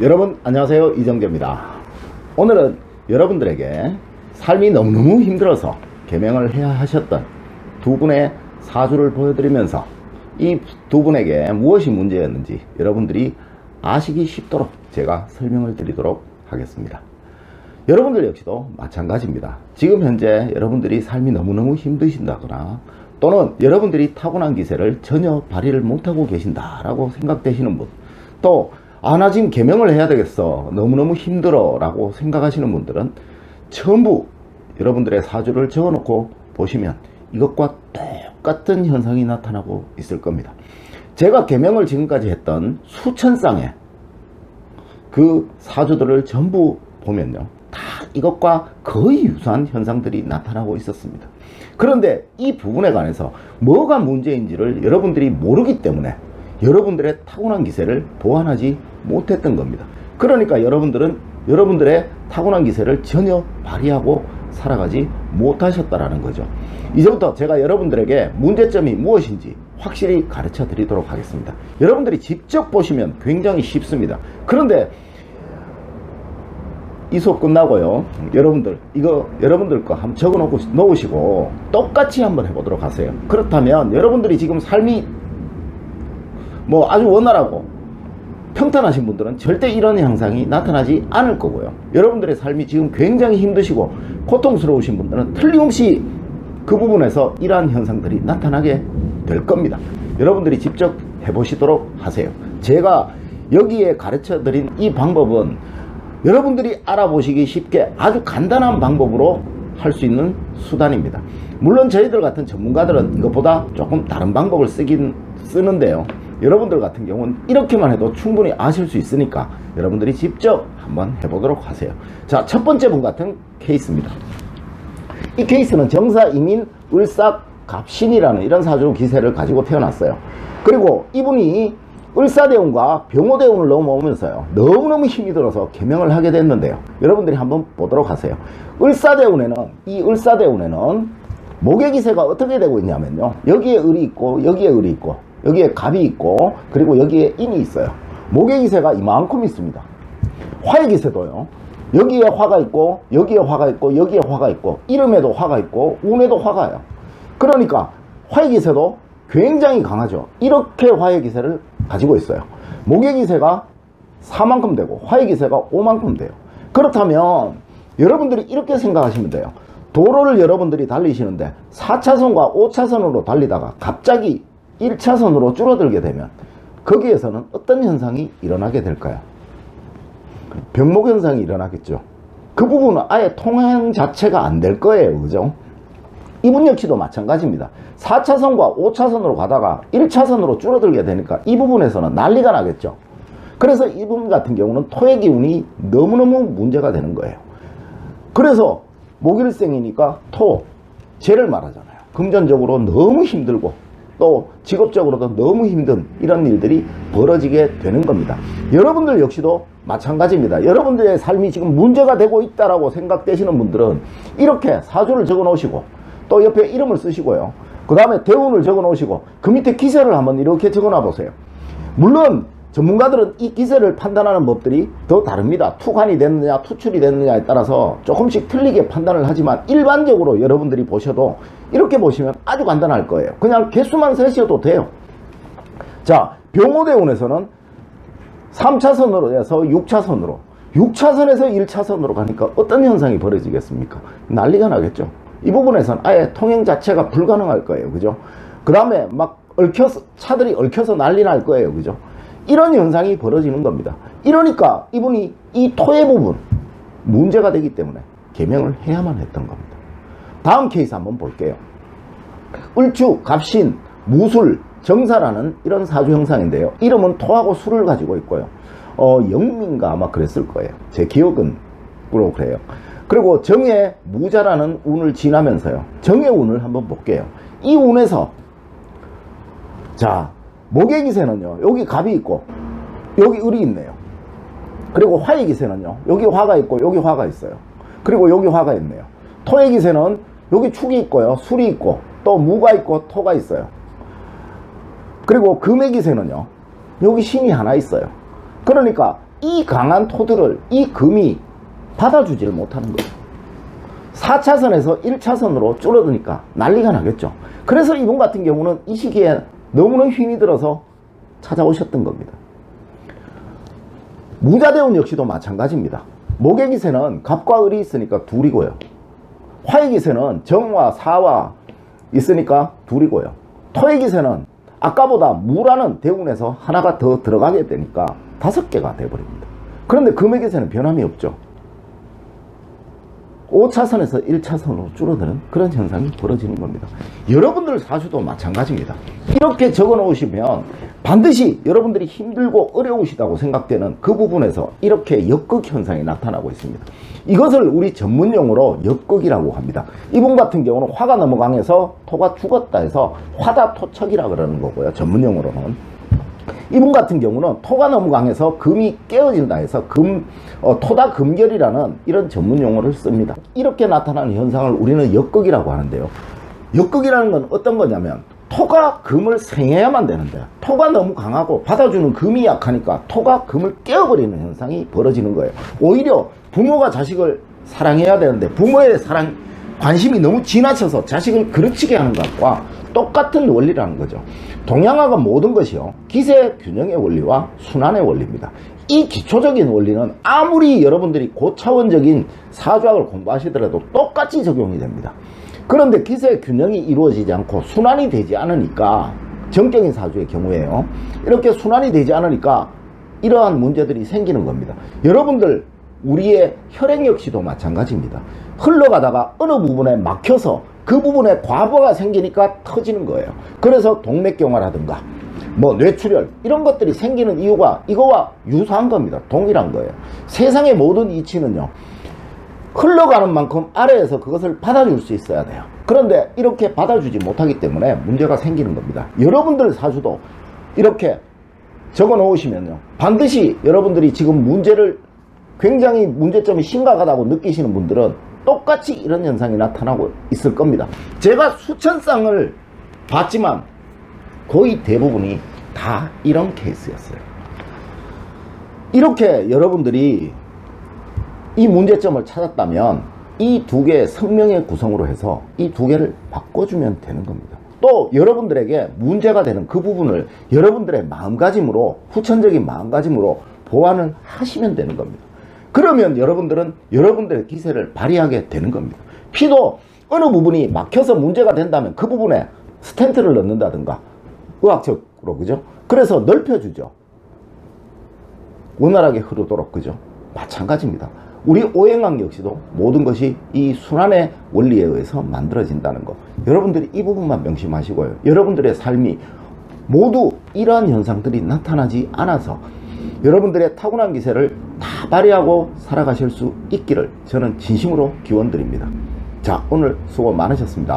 여러분 안녕하세요. 이정재입니다. 오늘은 여러분들에게 삶이 너무너무 힘들어서 개명을 해야 하셨던 두 분의 사주를 보여드리면서 이 두 분에게 무엇이 문제였는지 여러분들이 아시기 쉽도록 제가 설명을 드리도록 하겠습니다. 여러분들 역시도 마찬가지입니다. 지금 현재 여러분들이 삶이 너무너무 힘드신다거나 또는 여러분들이 타고난 기세를 전혀 발휘를 못하고 계신다라고 생각되시는 분또 아, 나 지금 개명을 해야 되겠어. 너무너무 힘들어. 라고 생각하시는 분들은 전부 여러분들의 사주를 적어 놓고 보시면 이것과 똑같은 현상이 나타나고 있을 겁니다. 제가 개명을 지금까지 했던 수천 쌍의 그 사주들을 전부 보면요. 다 이것과 거의 유사한 현상들이 나타나고 있었습니다. 그런데 이 부분에 관해서 뭐가 문제인지를 여러분들이 모르기 때문에 여러분들의 타고난 기세를 보완하지 못했던 겁니다. 그러니까 여러분들은 여러분들의 타고난 기세를 전혀 발휘하고 살아가지 못하셨다라는 거죠. 이제부터 제가 여러분들에게 문제점이 무엇인지 확실히 가르쳐 드리도록 하겠습니다. 여러분들이 직접 보시면 굉장히 쉽습니다. 그런데 이 수업 끝나고요. 여러분들, 이거 여러분들 거 한번 적어 놓고 놓으시고 똑같이 한번 해 보도록 하세요. 그렇다면 여러분들이 지금 삶이 뭐 아주 원활하고 평탄하신 분들은 절대 이런 현상이 나타나지 않을 거고요. 여러분들의 삶이 지금 굉장히 힘드시고 고통스러우신 분들은 틀림없이 그 부분에서 이러한 현상들이 나타나게 될 겁니다. 여러분들이 직접 해보시도록 하세요. 제가 여기에 가르쳐 드린 이 방법은 여러분들이 알아보시기 쉽게 아주 간단한 방법으로 할 수 있는 수단입니다. 물론 저희들 같은 전문가들은 이것보다 조금 다른 방법을 쓰긴 쓰는데요. 여러분들 같은 경우는 이렇게만 해도 충분히 아실 수 있으니까 여러분들이 직접 한번 해보도록 하세요. 자, 첫 번째 분 같은 케이스입니다. 이 케이스는 정사 이민 을삭 갑신이라는 이런 사주 기세를 가지고 태어났어요. 그리고 이분이 을사대운과 병호대운을 넘어오면서요. 너무너무 힘이 들어서 개명을 하게 됐는데요. 여러분들이 한번 보도록 하세요. 을사대운에는, 이 을사대운에는 목의 기세가 어떻게 되고 있냐면요. 여기에 을이 있고, 여기에 을이 있고, 여기에 갑이 있고, 그리고 여기에 인이 있어요. 목의 기세가 이만큼 있습니다. 화의 기세도요. 여기에 화가 있고, 여기에 화가 있고, 여기에 화가 있고, 이름에도 화가 있고, 운에도 화가요. 그러니까 화의 기세도 굉장히 강하죠. 이렇게 화의 기세를 가지고 있어요. 목의 기세가 4만큼 되고, 화의 기세가 5만큼 돼요. 그렇다면, 여러분들이 이렇게 생각하시면 돼요. 도로를 여러분들이 달리시는데, 4차선과 5차선으로 달리다가 갑자기 1차선으로 줄어들게 되면, 거기에서는 어떤 현상이 일어나게 될까요? 병목 현상이 일어나겠죠. 그 부분은 아예 통행 자체가 안 될 거예요. 그죠? 이분 역시도 마찬가지입니다. 4차선과 5차선으로 가다가 1차선으로 줄어들게 되니까 이 부분에서는 난리가 나겠죠. 그래서 이분 같은 경우는 토의 기운이 너무너무 문제가 되는 거예요. 그래서 목일생이니까 토, 죄를 말하잖아요. 금전적으로 너무 힘들고 또 직업적으로도 너무 힘든 이런 일들이 벌어지게 되는 겁니다. 여러분들 역시도 마찬가지입니다. 여러분들의 삶이 지금 문제가 되고 있다라고 생각되시는 분들은 이렇게 사주를 적어 놓으시고 또 옆에 이름을 쓰시고요. 그 다음에 대운을 적어 놓으시고 그 밑에 기세를 한번 이렇게 적어 놔 보세요. 물론 전문가들은 이 기세를 판단하는 법들이 더 다릅니다. 투관이 됐느냐, 투출이 됐느냐에 따라서 조금씩 틀리게 판단을 하지만 일반적으로 여러분들이 보셔도 이렇게 보시면 아주 간단할 거예요. 그냥 개수만 세셔도 돼요. 자, 병호대운에서는 3차선으로 해서 6차선으로 6차선에서 1차선으로 가니까 어떤 현상이 벌어지겠습니까? 난리가 나겠죠. 이 부분에서는 아예 통행 자체가 불가능할 거예요. 그죠? 그 다음에 막 얽혀서, 차들이 얽혀서 난리 날 거예요. 그죠? 이런 현상이 벌어지는 겁니다. 이러니까 이분이 이 토의 부분, 문제가 되기 때문에 개명을 해야만 했던 겁니다. 다음 케이스 한번 볼게요. 을주, 갑신, 무술, 정사라는 이런 사주 형상인데요. 이름은 토하고 술을 가지고 있고요. 어, 영민가 아마 그랬을 거예요. 제 기억은 그로 그래요. 그리고 정의 무자라는 운을 지나면서요. 정의 운을 한번 볼게요. 이 운에서 자 목의 기세는요. 여기 갑이 있고 여기 을이 있네요. 그리고 화의 기세는요. 여기 화가 있고 여기 화가 있어요. 그리고 여기 화가 있네요. 토의 기세는 여기 축이 있고요. 술이 있고 또 무가 있고 토가 있어요. 그리고 금의 기세는요. 여기 신이 하나 있어요. 그러니까 이 강한 토들을 이 금이 받아주지를 못하는 거예요. 4차선에서 1차선으로 줄어드니까 난리가 나겠죠. 그래서 이분 같은 경우는 이 시기에 너무나 힘이 들어서 찾아오셨던 겁니다. 무자대운 역시도 마찬가지입니다. 목의 기세는 갑과 을이 있으니까 둘이고요. 화의 기세는 정과 사와 있으니까 둘이고요. 토의 기세는 아까보다 무라는 대운에서 하나가 더 들어가게 되니까 다섯 개가 돼버립니다. 그런데 금의 기세는 변함이 없죠. 5차선에서 1차선으로 줄어드는 그런 현상이 벌어지는 겁니다. 여러분들 사주도 마찬가지입니다. 이렇게 적어 놓으시면 반드시 여러분들이 힘들고 어려우시다고 생각되는 그 부분에서 이렇게 역극 현상이 나타나고 있습니다. 이것을 우리 전문용어로 역극이라고 합니다. 이분 같은 경우는 화가 너무 강해서 토가 죽었다 해서 화다토척이라 그러는 거고요. 전문용어로는. 이분 같은 경우는 토가 너무 강해서 금이 깨어진다 해서 금, 어, 토다 금결이라는 이런 전문 용어를 씁니다. 이렇게 나타나는 현상을 우리는 역극이라고 하는데요. 역극이라는 건 어떤 거냐면 토가 금을 생해야만 되는데 토가 너무 강하고 받아주는 금이 약하니까 토가 금을 깨어버리는 현상이 벌어지는 거예요. 오히려 부모가 자식을 사랑해야 되는데 부모의 사랑 관심이 너무 지나쳐서 자식을 그르치게 하는 것과 똑같은 원리라는 거죠. 동양화가 모든 것이요. 기세 균형의 원리와 순환의 원리입니다. 이 기초적인 원리는 아무리 여러분들이 고차원적인 사주학을 공부하시더라도 똑같이 적용이 됩니다. 그런데 기세 균형이 이루어지지 않고 순환이 되지 않으니까 정격인 사주의 경우에요. 이렇게 순환이 되지 않으니까 이러한 문제들이 생기는 겁니다. 여러분들 우리의 혈액 역시도 마찬가지입니다. 흘러가다가 어느 부분에 막혀서 그 부분에 과부하가 생기니까 터지는 거예요. 그래서 동맥경화라든가 뭐 뇌출혈 이런 것들이 생기는 이유가 이거와 유사한 겁니다. 동일한 거예요. 세상의 모든 이치는요. 흘러가는 만큼 아래에서 그것을 받아줄 수 있어야 돼요. 그런데 이렇게 받아주지 못하기 때문에 문제가 생기는 겁니다. 여러분들 사주도 이렇게 적어 놓으시면요. 반드시 여러분들이 지금 문제를 굉장히 문제점이 심각하다고 느끼시는 분들은 똑같이 이런 현상이 나타나고 있을 겁니다. 제가 수천 쌍을 봤지만 거의 대부분이 다 이런 케이스였어요. 이렇게 여러분들이 이 문제점을 찾았다면 이 두 개의 성명의 구성으로 해서 이 두 개를 바꿔주면 되는 겁니다. 또 여러분들에게 문제가 되는 그 부분을 여러분들의 마음가짐으로 후천적인 마음가짐으로 보완을 하시면 되는 겁니다. 그러면 여러분들은 여러분들의 기세를 발휘하게 되는 겁니다. 피도 어느 부분이 막혀서 문제가 된다면 그 부분에 스텐트를 넣는다든가 의학적으로 그죠? 그래서 넓혀주죠. 원활하게 흐르도록 그죠? 마찬가지입니다. 우리 오행학 역시도 모든 것이 이 순환의 원리에 의해서 만들어진다는 거. 여러분들이 이 부분만 명심하시고요. 여러분들의 삶이 모두 이러한 현상들이 나타나지 않아서 여러분들의 타고난 기세를 다 발휘하고 살아가실 수 있기를 저는 진심으로 기원드립니다. 자, 오늘 수고 많으셨습니다.